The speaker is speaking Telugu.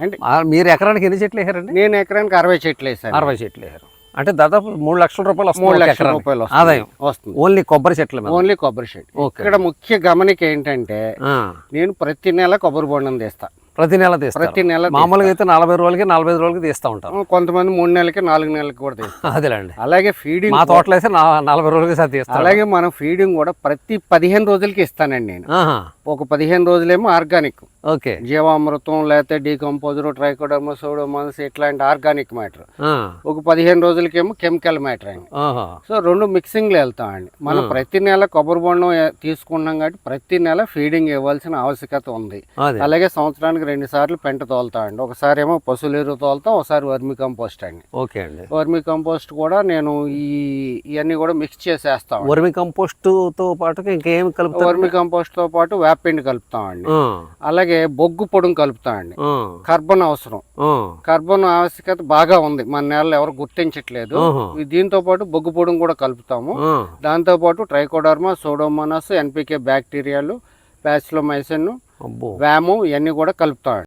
అంటే మీరు ఎకరానికి ఎన్ని చెట్లు వేసారండి నేను ఎకరానికి అరవై చెట్లు వేసాను అరవై చెట్లు వేసారు అంటే దాదాపు మూడు లక్షల రూపాయలు మూడు లక్షల. రూపాయలు. ఆదాయం. వస్తుంది. ఓన్లీ కొబ్బరి చెట్ల ఓన్లీ కొబ్బరి ఓకే. ఇక్కడ ముఖ్య గమనిక ఏంటంటే నేను ప్రతి నెల కొబ్బరి బొండం తీస్తా. ప్రతి నెల తీస్తారు. ప్రతి నెల మామూలుగా అయితే నలభై రోజులకి నలభై ఐదు రోజులకి తీస్తూ తీస్తా. కొంతమంది మూడు నెలలకి నాలుగు నెలలకి కూడా తీస్తారు. అదేలేండి. అలాగే ఫీడింగ్ మా తోటలో అయితే నలభై రోజులకి సార్ తీస్తారు అలాగే మనం ఫీడింగ్ కూడా ప్రతి పదిహేను రోజులకి ఇస్తానండి నేను. ఒక పదిహేను రోజులేమో ఆర్గానిక్. ఓకే. జీవామృతం లేకపోతే డీకంపోజర్ ట్రైకోడర్మా సోడోమన్స్ ఇట్లాంటి ఆర్గానిక్ మ్యాటర్. ఒక పదిహేను రోజులకేమో కెమికల్ మ్యాటర్ అండి. సో రెండు మిక్సింగ్లో వెళ్తామండి మనం ప్రతి నెల కొబ్బరి బొండం తీసుకున్నాం కాబట్టి ప్రతి నెల ఫీడింగ్ ఇవ్వాల్సిన ఆవశ్యకత ఉంది. అలాగే సంవత్సరానికి రెండు సార్లు పెంట తోలుతామండి ఒకసారి ఏమో పశువుల ఎరువు తోలుతాం ఒకసారి వర్మి కంపోస్ట్ అండి. ఓకే అండి. వర్మి కంపోస్ట్ కూడా నేను ఈ ఇవన్నీ కూడా మిక్స్ చేసేస్తాం వర్మి కంపోస్ట్తో పాటు ఇంకేం కలుపుతారు? వర్మి కంపోస్ట్తో పాటు వేపిండి కలుపుతామండి. అలాగే బొగ్గు పొడుం కలుపుతామండి. కార్బన్ అవసరం. కార్బన్ ఆవశ్యకత బాగా ఉంది. మన నేలలో ఎవరు గుర్తించట్లేదు. దీంతో పాటు బొగ్గు పొడుం కూడా కలుపుతాము. దాంతో పాటు ట్రైకోడర్మా సోడోమోనాస్ ఎన్పికే బ్యాక్టీరియాలు ప్యాసిలోమైసిన్ వ్యాము ఇవన్నీ కూడా కలుపుతాం